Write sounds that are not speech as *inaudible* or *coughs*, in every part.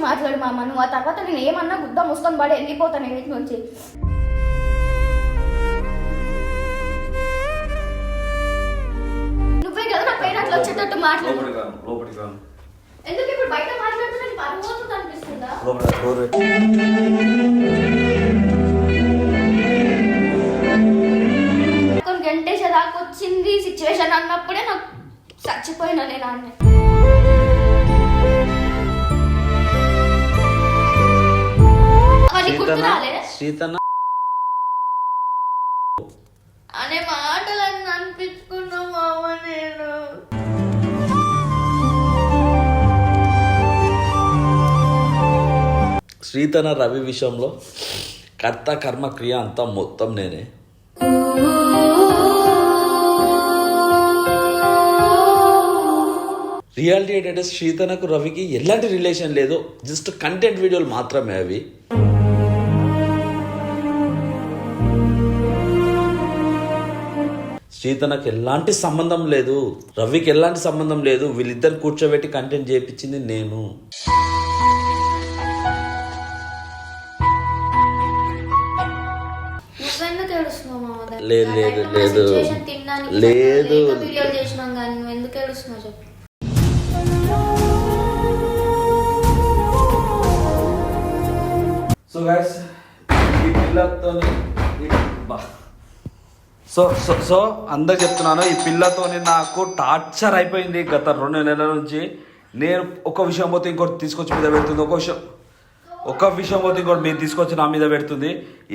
చూసి మాట్లాడు మామ. నువ్వు ఆ తర్వాత నేను ఏమన్నా గుద్ద ముసుకొని పడి వెళ్ళిపోతాను ఇంటి నుంచి. నువ్వే కదా నా పైన అట్లా వచ్చేటట్టు మాట్లాడు. ఎందుకు ఇప్పుడు బయట మాట్లాడుతున్నా? పరువు అనిపిస్తుందా? లోపల డోర్ పెట్టు. కొన్ని గంటేసే దాకా వచ్చింది సిచ్యువేషన్ అన్నప్పుడే నాకు చచ్చిపోయినా నేను అన్నీ అనే మాటలన్నీ అనిపించుకున్నా మామ నేను. శ్రీతన రవి విషయంలో కర్త కర్మ క్రియ అంతా మొత్తం నేనే. రియాలిటీ ఏంటంటే శ్రీతనకు రవికి ఎలాంటి రిలేషన్ లేదు జస్ట్ కంటెంట్ వీడియోలు మాత్రమే అవి. శ్రీతనకు ఎలాంటి సంబంధం లేదు రవికి ఎలాంటి సంబంధం లేదు వీళ్ళిద్దరు కూర్చోబెట్టి కంటెంట్ చేయించింది నేను? లేదు, లేదు, లేదు. లేదు. సో గైస్ ఈ పిల్లతో సో సో సో అందరు చెప్తున్నాను ఈ పిల్లతోని నాకు టార్చర్ అయిపోయింది గత రెండు నెలల నుంచి. నేను ఒక విషయం పోతే ఇంకోటి తీసుకొచ్చి మీద పెడుతుంది ఒక విషయం. ఒక విషయం పోతే ఇంకోటి మీరు తీసుకొచ్చి నా మీద పెడుతుంది.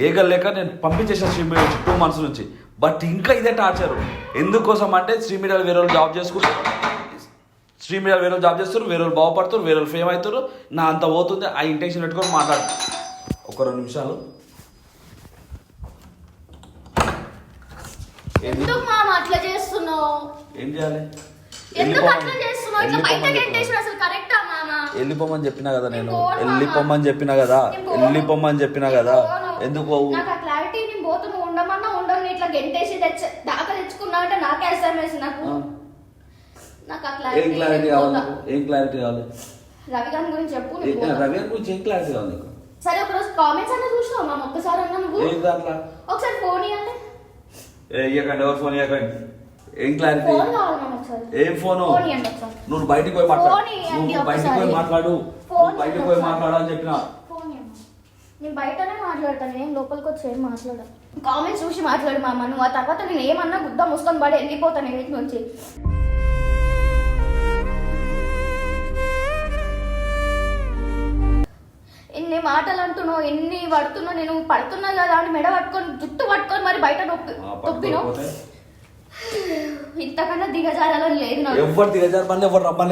ఏగలేక నేను పంపించేసాను శ్రీ మీడియా టూ మంత్స్ నుంచి. బట్ ఇంకా ఇదే టార్చర్. ఎందుకోసం అంటే శ్రీ మీడియాలో వేరే వాళ్ళు జాబ్ చేసుకుంటారు శ్రీ మీడియా వేరే జాబ్ చేస్తారు వేరే వాళ్ళు బాగుపడతారు వేరే వాళ్ళు ఫేమ్ అవుతారు. నా అంత పోతుంది ఆ ఇంటెన్షన్ పెట్టుకొని మాట్లాడు. ఒక రెండు నిమిషాలు. ఎందుకు మామ అట్లా చేస్తున్నావు? ఏం చేయాలి? ఎందుకు అట్లా చేస్తున్నావు? ఇట్లా బయట గంటేసిన అసలు కరెక్టా మామ? వెళ్ళిపోమని చెప్పినా కదా నేను పోను, వెళ్ళిపోమని చెప్పినా కదా? నేను పోను. వెళ్ళిపోమని చెప్పినా కదా? పోను. ఎందుకు పోవు? నాకు ఆ క్లారిటీ నేను పోతు నువ్వు ఉండమన్నా ఉండవు. ఇట్లా గెంటేసి తెచ్చ దాకా తెచ్చుకున్నావు అంటే నాకే ఎస్ఎంఎస్ నాకు. ఆ. నాకు ఆ ఏం క్లారిటీ క్లారిటీ కావాలి నీకు? ఏం క్లారిటీ కావాలి? రవి గారి గురించి చెప్పు ఏ- నేను పోతా. రవి గారి గురించి ఏం క్లారిటీ కావాలి నీకు? సరే ఒకరోజు కామెంట్స్ అన్న చూసినావు మామ? ఒక్కసారి అన్నా నువ్వు? ఏం దాంట్లో? ఒకసారి ఫోన్ ఇవ్వండి ఏ, ఇయ్యకండి ఎవరు ఫోన్ ఇవ్వకండి ఏం క్లారిటీ? ఏం ఫోను? నువ్వు బయటికి పోయి మాట్లాడు. నువ్వు బయటికి. పోయి మాట్లాడు. బయటికి పోయి. మాట్లాడు అని చెప్పిన. నేను బయటనే మాట్లాడతాను. ఏం లోపలికి వచ్చి ఏం మాట్లాడను. కామెంట్స్ చూసి మాట్లాడు మామ నువ్వు ఆ తర్వాత నేను ఏమన్నా గుద్ద ముసుకొని పడి వెళ్ళిపోతాను నేను ఇంటి నుంచి. ఎన్ని పడుతున్నావు నేను పడుతున్నా కదా అని మెడ పట్టుకొని జుట్టు పట్టుకొని మరి బయట నొప్పి తొప్పిను? పట్టుకోకపోతే ఇంతకన్నా దిగజారాలని లేదు నాకు. ఎవరు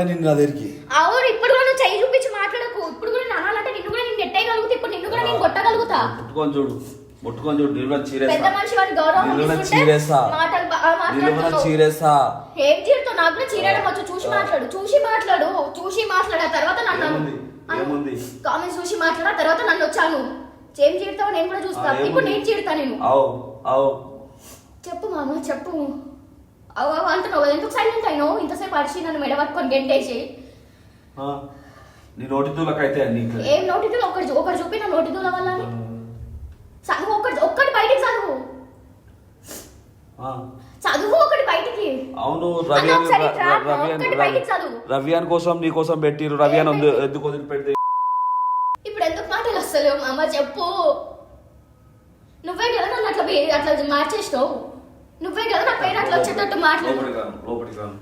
నిన్ను నా దగ్గరికి. అవును ఇప్పుడు కూడా నువ్వు చెయ్యి చూపించి మాట్లాడకు. ఇప్పుడు కూడా నేను అనాలంటే నిన్ను కూడా నేను నెట్టేయగలుగుతా ఇప్పుడు నిన్ను కూడా నేను కొట్టగలుగుతా. ముట్టుకొని చూడు ముట్టుకొని చూడు నిలువ పెద్ద మనిషి వాడి గౌరవం నిలువ చీరేస్తా. మాటలు నిలువ. చీరేస్తా. ఏం చీరతో? నాకు కూడా చీరడం వచ్చు. చూసి మాట్లాడు చూసి మాట్లాడు చూసి మాట్లాడు. ఆ తర్వాత నన్ను ఏముంది? కామెంట్స్ చూసి మాట్లాడు తర్వాత నన్ను వచ్చాను. ఏం చీడతావో నేను కూడా చూస్తా. ఆ, ఏముంది? ఇప్పుడు నేను చీడతా నేను. అవు అవు చెప్పు మామ చెప్పు. అవు అవు అంటున్నావు ఎందుకు సైలెంట్ అయినావు? ఇంతసేపు అరిచి నన్ను మెడ పట్టుకొని గెంటేసి. నీ నోటి దూలకైతే ఏం నోటిదూల ఒకటి చూ- ఒకటి చూపి నా నోటిదూల వల్ల అని. చదువు ఒక్కటి ఒక్కటి బయటికి చదువు. చదువు ఒకటి అవును రవి రవి అని- కోసం నీ కోసం పెట్టిరు రవి అని ఉంది- ఎందుకు వదిలిపెడితే ఇప్పుడు ఎందుకు మాటలు వస్తలేవు? అమ్మ చెప్పు. నువ్వే కదా నన్ను అట్లా అట్లా మార్చేసినావు. నువ్వే కదా నా పేరు అట్లా వచ్చేటట్టు మాట్లాడు లోపలికి రాను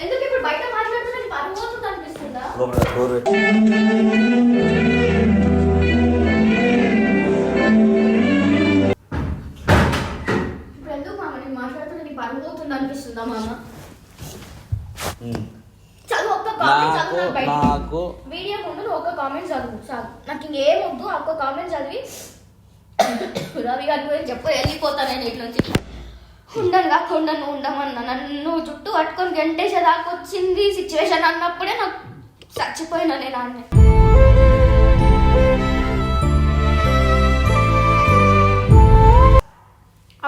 ఎందుకు ఇప్పుడు బయట మాట్లాడుతున్నా? నీకు పరువు అవుతుంది అనిపిస్తుందా? చాలు వద్దు ఒక్క కామెంట్ చదివి. రవి గారి గురించి చెప్పు వెళ్ళిపోతాను నేను ఇట్లొచ్చి నుంచి ఉండను కాకుండా నువ్వు ఉండమన్నా. నన్ను జుట్టు పట్టుకొని గంటేసేదాకా వచ్చింది సిచ్యువేషన్ అన్నప్పుడే నాకు చచ్చిపోయినా నేను అన్నీ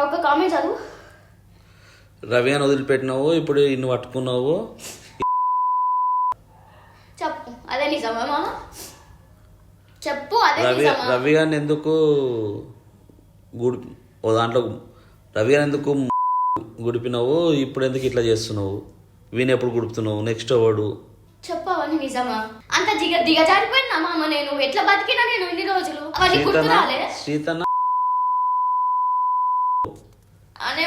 ఒక కామెంట్ చదువు. రవి అని వదిలిపెట్టినావు ఇప్పుడు ఇన్ని పట్టుకున్నావు చెప్పు అదే నిజమా మామ చెప్పు అదే రవి? రవి గారిని ఎందుకు గుడి ఓ దాంట్లో రవి గారిని ఎందుకు గుడిపినావు? ఇప్పుడు ఎందుకు ఇట్లా చేస్తున్నావు? వీని ఎప్పుడు గుడుపుతున్నావు? నెక్స్ట్ వాడు చెప్పు అవన్నీ నిజమా? అంత దిగ దిగజారిపోయినా మామ నేను? ఎట్లా బతికినా నేను ఇన్ని రోజులు? అవన్నీ గుర్తు సీతన రాలే సీతన అనే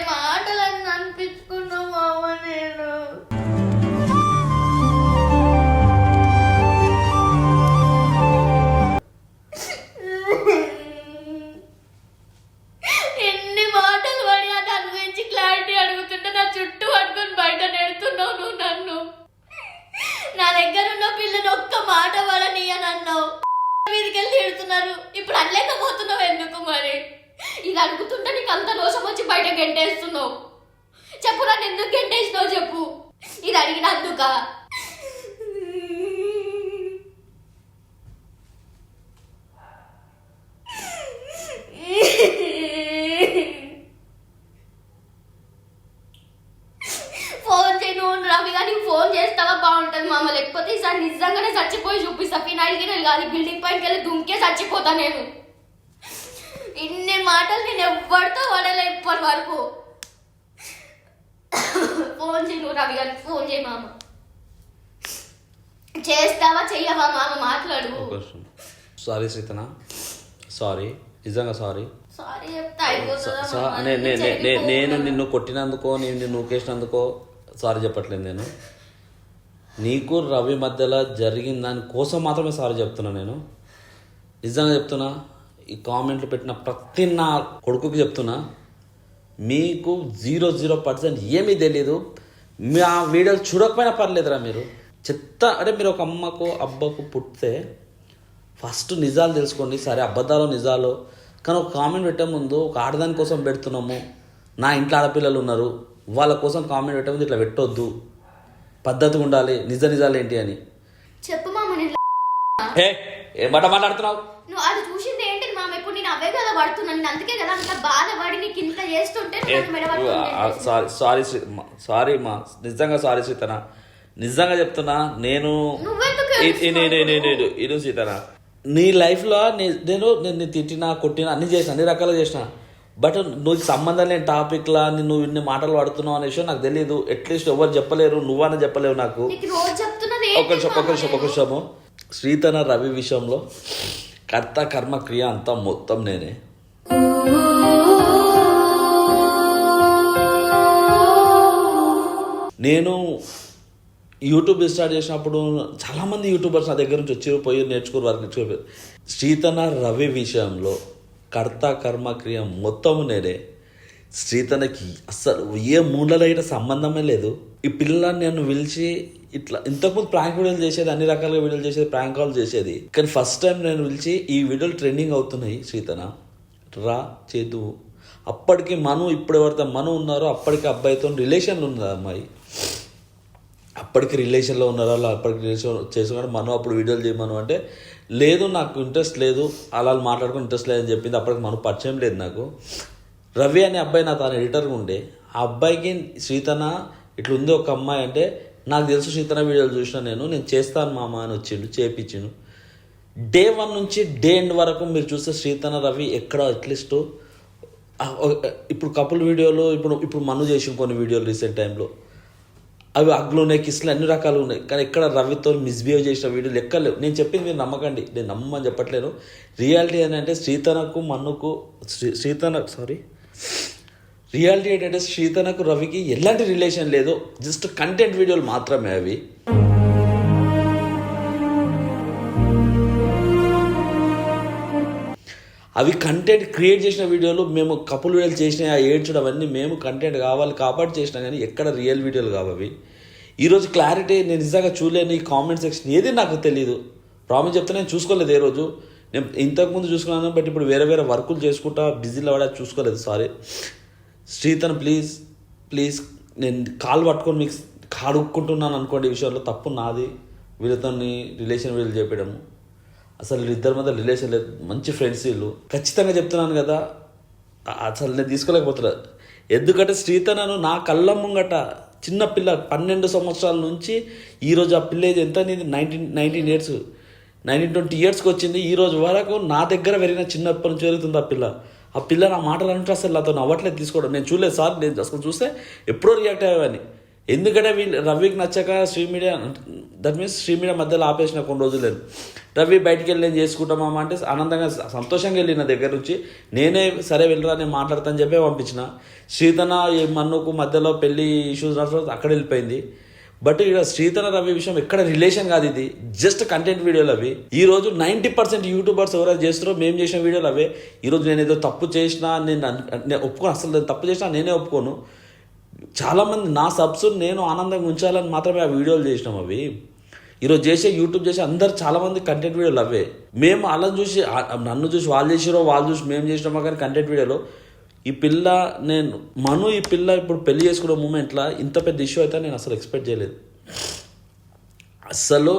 చెప్పు నన్ను ఎందుకు గెంటేసినావు చెప్పు. ఇది అడిగినందుక. ఫోన్ చేయి రవి గారికి ఫోన్ చేస్తావా? బాగుంటుంది మామ. లేకపోతే ఈసారి నిజంగానే చచ్చిపోయి చూపిస్తా. ఫినాయిల్కి నేను కాదు బిల్డింగ్ పైకి వెళ్ళి దుంకే చచ్చిపోతా నేను. ఇన్ని మాటలు నేను ఎవరితో పడలే ఇప్పటి వరకు. *coughs* ఫోన్ చేయి నువ్వు రవి గారికి ఫోన్ చేయి మామ. చేస్తావా చెయ్యవా మామ? మాట్లాడు. సారీ సీతన? సారీ. నిజంగా సారీ. నేను. నిన్ను కొట్టినందుకో నేను నిన్ను నూకేసినందుకో సారీ చెప్పట్లేదు నేను. నీకు రవి మధ్యలో జరిగిన దాని కోసం మాత్రమే సారీ చెప్తున్నా నేను. నిజంగా చెప్తున్నా ఈ కామెంట్లు పెట్టిన ప్రతి నా కొడుకుకి చెప్తున్నా. మీకు జీరో జీరో పర్సెంట్ ఏమీ తెలీదు. మీ ఆ వీడియోలు చూడకపోయినా పర్లేదురా మీరు. చెత్త అంటే మీరు ఒక అమ్మకు అబ్బకు పుట్టితే ఫస్ట్ నిజాలు తెలుసుకోండి. సరే అబద్ధాలు నిజాలు. కానీ ఒక కామెంట్ పెట్టే ముందు ఒక ఆడదాని కోసం పెడుతున్నాము. నా ఇంట్లో ఆడపిల్లలు ఉన్నారు. వాళ్ళ కోసం కామెంట్ పెట్టే ముందు ఇట్లా పెట్టొద్దు. పద్ధతిగా ఉండాలి. నిజ నిజాలు ఏంటి అని. చెప్పు మామ నేను ఏ మాట మాట్లాడుతున్నావు? నువ్వు అది చూసింది ఏంటి మామ ఇప్పుడు నేను అవే కదా పడుతున్నాను నేను అందుకే కదా అంత బాధపడి నీకు ఇంత చేస్తుంటే సారీ సారీ సారీ మా నిజంగా సారీ సీతన. నిజంగా చెప్తున్నా నేను నేను సీతన. నీ లైఫ్లో నేను నిన్ను తిట్టినా కొట్టినా అన్ని చేసిన అన్ని రకాలుగా చేసిన. బట్ నువ్వు సంబంధం లేని టాపిక్లా నువ్వు ఇన్ని మాటలు పడుతున్నావు అనే విషయం నాకు తెలియదు అట్లీస్ట్ ఎవరు చెప్పలేరు నువ్వని చెప్పలేవు నాకు. ఒక నిమిషం ఒక నిమిషం ఒక నిమిషము. శ్రీతన రవి విషయంలో కర్త కర్మ క్రియ అంతా మొత్తం నేనే. నేను యూట్యూబ్ స్టార్ట్ చేసినప్పుడు చాలామంది యూట్యూబర్స్ నా దగ్గర నుంచి వచ్చి పోయి నేర్చుకుని వారికి నేర్చుకోరు శ్రీతన రవి విషయంలో కర్త కర్మ క్రియ మొత్తం నేనే. శ్రీతనకి అస్సలు ఏ మూడల సంబంధమే లేదు. ఈ పిల్లల్ని నేను పిలిచి ఇట్లా ఇంతకుముందు ప్రాంక్ వీడియోలు చేసేది అన్ని రకాలుగా వీడియోలు చేసేది ప్రాంక్ కాల్ చేసేది. కానీ ఫస్ట్ టైం నేను పిలిచి ఈ వీడియోలు ట్రెండింగ్ అవుతున్నాయి శ్రీతన. రా చేదు. అప్పటికి మను ఇప్పుడు ఎవరితో మను ఉన్నారో అప్పటికి అబ్బాయితో రిలేషన్లు ఉన్నది అమ్మాయి. అప్పటికి రిలేషన్లో ఉన్నారు వాళ్ళు అప్పటికి రిలేషన్ చేసుకుని మనం అప్పుడు వీడియోలు చేయమను అంటే లేదు నాకు ఇంట్రెస్ట్ లేదు అలా మాట్లాడుకుని ఇంట్రెస్ట్ లేదని చెప్పింది. అప్పటికి మనం పరిచయం లేదు నాకు. రవి అనే అబ్బాయి నా తన ఎడిటర్గా ఉండే. ఆ అబ్బాయికి శ్రీతన ఇట్లా ఉంది ఒక అమ్మాయి అంటే నాకు తెలుసు శ్రీతన వీడియోలు చూసిన నేను నేను చేస్తాను మామ అని వచ్చిండు చేపించిండు. డే వన్ నుంచి డే ఎండ్ వరకు మీరు చూస్తే శ్రీతన రవి ఎక్కడ అట్లీస్ట్ ఇప్పుడు కపుల్ వీడియోలు ఇప్పుడు ఇప్పుడు మను చేసిన కొన్ని వీడియోలు రీసెంట్ టైంలో అవి అగ్లు ఉన్నాయి కిస్లు అన్ని రకాలు ఉన్నాయి. కానీ ఎక్కడ రవితో మిస్బిహేవ్ చేసిన వీడియోలు ఎక్కలేవు నేను చెప్పింది మీరు నమ్మకండి. నేను నమ్మని చెప్పట్లేను. రియాలిటీ ఏంటంటే శ్రీతనకు మన్నుకు శ్రీ శ్రీతన సారీ రియాలిటీ ఏంటంటే శ్రీతనకు రవికి ఎలాంటి రిలేషన్ లేదు జస్ట్ కంటెంట్ వీడియోలు మాత్రమే అవి. అవి కంటెంట్ క్రియేట్ చేసిన వీడియోలు మేము కపుల్ వీడియోలు చేసిన ఆ ఏడ్చడం అవన్నీ మేము కంటెంట్ కావాలి కాబట్టి చేసినా కానీ ఎక్కడ రియల్ వీడియోలు కావు అవి. ఈరోజు క్లారిటీ నేను నిజంగా చూడలేను ఈ కామెంట్ సెక్షన్ ఏది నాకు తెలియదు ప్రామిస్ చెప్తే నేను చూసుకోలేదు ఏ రోజు. నేను ఇంతకుముందు చూసుకున్నాను బట్ ఇప్పుడు వేరే వేరే వర్కులు చేసుకుంటా బిజీలో పడా చూసుకోలేదు సారీ శ్రీతన్ ప్లీజ్ ప్లీజ్ నేను కాలు పట్టుకొని మీకు కాడుక్కుంటున్నాను అనుకోండి ఈ విషయంలో తప్పు నాది. వీళ్ళతో రిలేషన్ వీళ్ళు చెప్పడము. అసలు వీళ్ళిద్దరి మధ్య రిలేషన్ లేదు మంచి ఫ్రెండ్స్ వీళ్ళు. ఖచ్చితంగా చెప్తున్నాను కదా అసలు నేను తీసుకోలేకపోతున్నా. ఎందుకంటే శ్రీతనను నా కళ్ళ ముంగట చిన్న పిల్ల పన్నెండు సంవత్సరాల నుంచి ఈరోజు ఆ పిల్ల ఎంత నీది? Nineteen nineteen years nineteen twenty ఇయర్స్కి వచ్చింది ఈ రోజు వరకు నా దగ్గర పెరిగిన చిన్నప్పటి నుంచి పెరుగుతుంది ఆ పిల్ల. ఆ పిల్ల నా మాటలు అంటే అసలు నాతో అవ్వట్లేదు తీసుకోవడం. నేను చూడలేదు సార్ నేను అసలు చూస్తే ఎప్పుడో రియాక్ట్ అయ్యేవాడిని. ఎందుకంటే వీళ్ళు రవికి నచ్చక Sri media that means Sri media మధ్యలో ఆపేసిన కొన్ని రోజులు లేదు. రవి బయటికి వెళ్ళి నేను చేసుకుంటామా అంటే ఆనందంగా సంతోషంగా వెళ్ళి నా దగ్గర నుంచి నేనే సరే వెళ్ళరా నేను మాట్లాడతాను చెప్పి పంపించిన. శ్రీతన ఈ మన్నుకు మధ్యలో పెళ్ళి ఇష్యూస్ రావడం అక్కడ వెళ్ళిపోయింది. బట్ ఇక్కడ శ్రీధర రవి విషయం ఎక్కడ రిలేషన్ కాదు ఇది. జస్ట్ కంటెంట్ వీడియోలు అవి. ఈ రోజు నైంటీ పర్సెంట్ యూట్యూబర్స్ ఎవరైతే చేస్తారో మేము చేసిన వీడియోలు అవే. ఈ రోజు నేను ఏదో తప్పు చేసినా నేను నేను ఒప్పుకోను. అసలు నేను తప్పు చేసినా నేనే ఒప్పుకోను. చాలామంది నా సబ్స్ నేను ఆనందంగా ఉంచాలని మాత్రమే ఆ వీడియోలు చేసినాం అవి. ఈరోజు చేసే యూట్యూబ్ చేసే అందరు చాలామంది కంటెంట్ వీడియోలు అవే. మేము అలా చూసి నన్ను చూసి వాళ్ళు చేసిరో వాళ్ళు చూసి మేము చేసినామో కానీ కంటెంట్ వీడియోలో ఈ పిల్ల నేను మను ఈ పిల్ల ఇప్పుడు పెళ్ళి చేసుకునే మూమెంట్లో ఇంత పెద్ద ఇష్యూ అయితే నేను అసలు ఎక్స్పెక్ట్ చేయలేదు. అసలు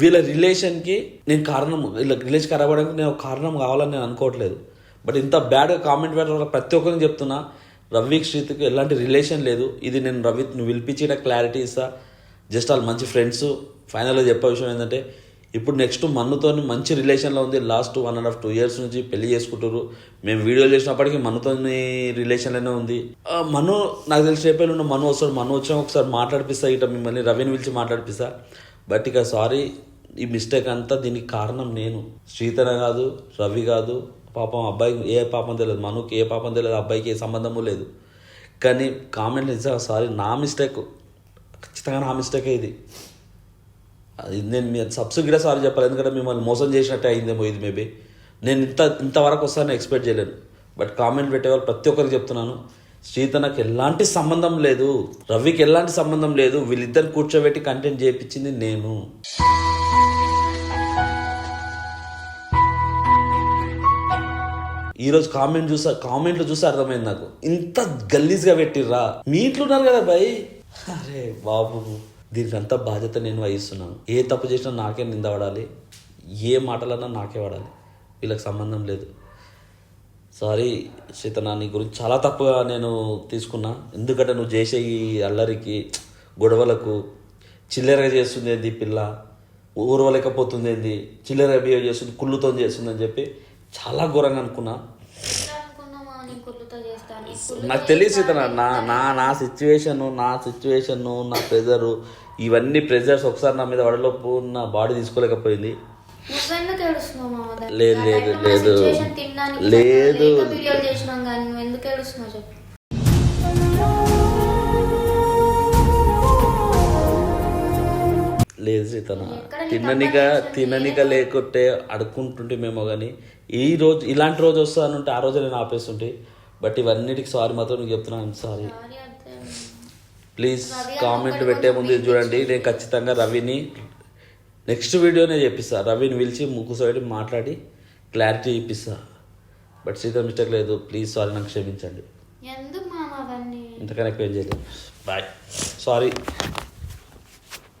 వీళ్ళ రిలేషన్కి నేను కారణం వీళ్ళ రిలేషన్ ఖరాబ్ అవ్వడానికి నేను కారణం కావాలని నేను అనుకోవట్లేదు. బట్ ఇంత బ్యాడ్గా కామెంట్ పెట్టడం వల్ల ప్రతి ఒక్కరికి చెప్తున్నా రవికి శ్రీతికి ఎలాంటి రిలేషన్ లేదు. ఇది నేను రవి నువ్వు పిలిపించిన క్లారిటీ ఇస్తా. జస్ట్ వాళ్ళు మంచి ఫ్రెండ్స్ ఫైనల్గా చెప్పే విషయం ఏంటంటే ఇప్పుడు నెక్స్ట్ మన్నుతో మంచి రిలేషన్లో ఉంది. Last one and half two years నుంచి పెళ్ళి చేసుకుంటారు మేము వీడియోలు చేసినప్పటికీ మన్నుతో రిలేషన్లోనే ఉంది. మను నాకు తెలిసి రేపే ఉన్న మను వస్తాడు. మను వచ్చాక ఒకసారి మాట్లాడిపిస్తా ఇట మిమ్మల్ని రవిని పిలిచి మాట్లాడిపిస్తా. బట్ ఇక సారీ ఈ మిస్టేక్ అంతా దీనికి కారణం నేను. శ్రీతన కాదు రవి కాదు పాపం అబ్బాయికి ఏ పాపం తెలియదు. మనుకి ఏ పాపం తెలియదు అబ్బాయికి ఏ సంబంధము లేదు. కానీ కామెంట్ నిజంగా సారీ నా మిస్టేక్ ఖచ్చితంగా నా మిస్టేకే ఇది. అది నేను మీ సబ్స్ కూడా సారీ చెప్పాలి. ఎందుకంటే మిమ్మల్ని మోసం చేసినట్టే అయిందేమో ఇది మేబీ. నేను ఇంత ఇంతవరకు వస్తానని ఎక్స్పెక్ట్ చేయలేను. బట్ కామెంట్ పెట్టేవాళ్ళు ప్రతి ఒక్కరికి చెప్తున్నాను. శ్రీతనకు ఎలాంటి సంబంధం లేదు. రవికి ఎలాంటి సంబంధం లేదు. వీళ్ళిద్దరు కూర్చోబెట్టి కంటెంట్ చేయించింది నేను. ఈరోజు కామెంట్ చూసా కామెంట్లు చూసి అర్థమైంది నాకు. ఇంత గల్లీజ్గా పెట్టిర్రా. మీ ఇంట్లో ఉన్నారు కదా భయ్? అరే బాబు. దీనికంతా బాధ్యత నేను వహిస్తున్నాను. ఏ తప్పు చేసినా నాకే నింద పడాలి. ఏ మాటలన్నా నాకే పడాలి. వీళ్ళకి సంబంధం లేదు. సారీ సీతన నీ గురించి చాలా తప్పుగా నేను తీసుకున్నా. ఎందుకంటే నువ్వు చేసే ఈ అల్లరికి గొడవలకు చిల్లరగా చేస్తుంది ఏంది పిల్ల? ఊరవలేకపోతుంది ఏంది చిల్లరగా బిహేవ్ చేస్తుంది కుళ్ళుతో చేస్తుంది అని చెప్పి చాలా ఘోరంగా అనుకున్నా అనుకున్నామా నీ కుళ్ళుతో చేస్తాను నీ కుళ్ళుతో నాకు తెలియదు సీతన నా నా నా సిచ్యువేషన్ నా సిచ్యువేషన్ నా ప్రెజరు ఇవన్నీ ప్రెజర్స్ ఒకసారి నా మీద వడలోపు నా బాడీ తీసుకోలేకపోయింది? లేదు, లేదు, లేదు. లేదు. లేదు సీతన తిననిక తిననిక లేకుంటే అడుక్కుంటుంటే మేము కానీ ఈ రోజు ఇలాంటి రోజు వస్తానంటే ఆ రోజు నేను ఆపేస్తుంటే. బట్ ఇవన్నిటికి సారీ మాత్రం నీకు చెప్తున్నాను సారీ ప్లీజ్ కామెంట్ పెట్టే ముందు చూడండి నేను ఖచ్చితంగా రవిని నెక్స్ట్ వీడియోనే చెప్పిస్తా. రవిని పిలిచి ముక్కుసోటి మాట్లాడి క్లారిటీ ఇప్పిస్తా బట్ సీత మిస్టేక్ లేదు ప్లీజ్ సారీ నాకు క్షమించండి. ఇంతకన్నా ఎక్కువ ఏం చేయలేదు బాయ్ సారీ